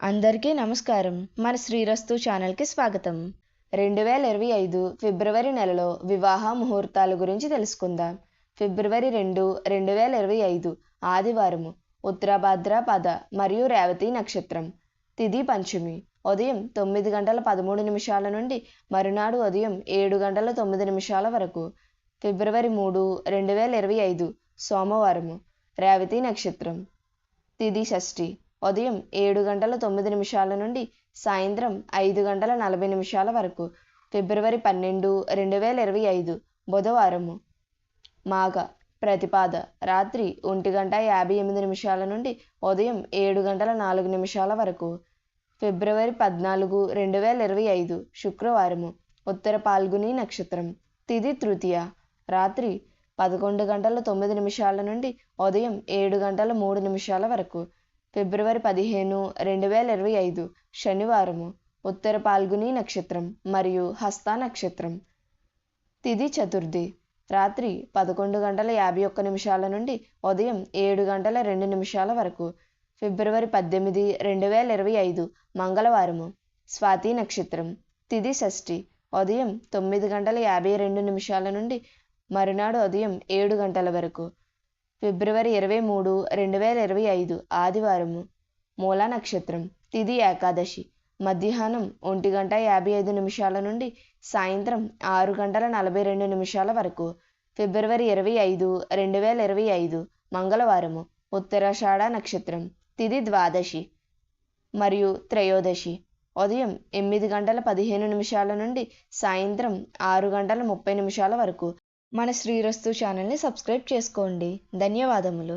అందరికీ నమస్కారం. మన శ్రీరస్తు ఛానల్కి స్వాగతం. రెండు వేల ఇరవై ఐదు ఫిబ్రవరి నెలలో వివాహ ముహూర్తాల గురించి తెలుసుకుందాం. ఫిబ్రవరి రెండు రెండు వేల ఇరవై ఐదు ఆదివారము ఉత్తరాభాద్ర పద మరియు రేవతి నక్షత్రం. తిది పంచమి ఉదయం తొమ్మిది గంటల పదమూడు నిమిషాల నుండి మరునాడు ఉదయం ఏడు గంటల తొమ్మిది నిమిషాల వరకు. ఫిబ్రవరి మూడు రెండు వేల ఇరవై ఐదు సోమవారము రేవతి నక్షత్రం. తిది షష్ఠి ఉదయం ఏడు గంటల తొమ్మిది నిమిషాల నుండి సాయంత్రం ఐదు గంటల నలభై నిమిషాల వరకు. ఫిబ్రవరి పన్నెండు రెండు వేల ఇరవై ఐదు బుధవారము మాఘ ప్రతిపాద రాత్రి ఒంటి గంట యాభై ఎనిమిది నిమిషాల నుండి ఉదయం ఏడు గంటల నాలుగు నిమిషాల వరకు. ఫిబ్రవరి పద్నాలుగు రెండు వేల ఇరవై ఐదు శుక్రవారము ఉత్తర పాల్గుని నక్షత్రం. తిది తృతీయ రాత్రి పదకొండు గంటల తొమ్మిది నిమిషాల నుండి ఉదయం ఏడు గంటల మూడు నిమిషాల వరకు. ఫిబ్రవరి పదిహేను రెండు వేల ఇరవై ఐదు శనివారము ఉత్తర పాల్గుని నక్షత్రం మరియు హస్త నక్షత్రం. తిది చతుర్థి రాత్రి పదకొండు గంటల యాభై ఒక్క నిమిషాల నుండి ఉదయం ఏడు గంటల రెండు నిమిషాల వరకు. ఫిబ్రవరి పద్దెనిమిది రెండు వేల ఇరవై ఐదు మంగళవారము స్వాతి నక్షత్రం. తిది షష్ఠి ఉదయం తొమ్మిది గంటల యాభై రెండు నిమిషాల నుండి మరునాడు ఉదయం ఏడు గంటల వరకు. ఫిబ్రవరి ఇరవై మూడు రెండు వేల ఇరవై ఐదు ఆదివారము మూలా నక్షత్రం తిది ఏకాదశి. మధ్యాహ్నం ఒంటి గంట యాభై ఐదు నిమిషాల నుండి సాయంత్రం ఆరు గంటల నలభై రెండు నిమిషాల వరకు. ఫిబ్రవరి ఇరవై ఐదు రెండు వేల ఇరవై ఐదు మంగళవారము ఉత్తరాషాఢ నక్షత్రం తిది ద్వాదశి మరియు త్రయోదశి. ఉదయం ఎనిమిది గంటల పదిహేను నిమిషాల నుండి సాయంత్రం ఆరు గంటల ముప్పై నిమిషాల వరకు. మన శ్రీరస్తు ఛానల్ని సబ్స్క్రైబ్ చేసుకోండి. ధన్యవాదములు.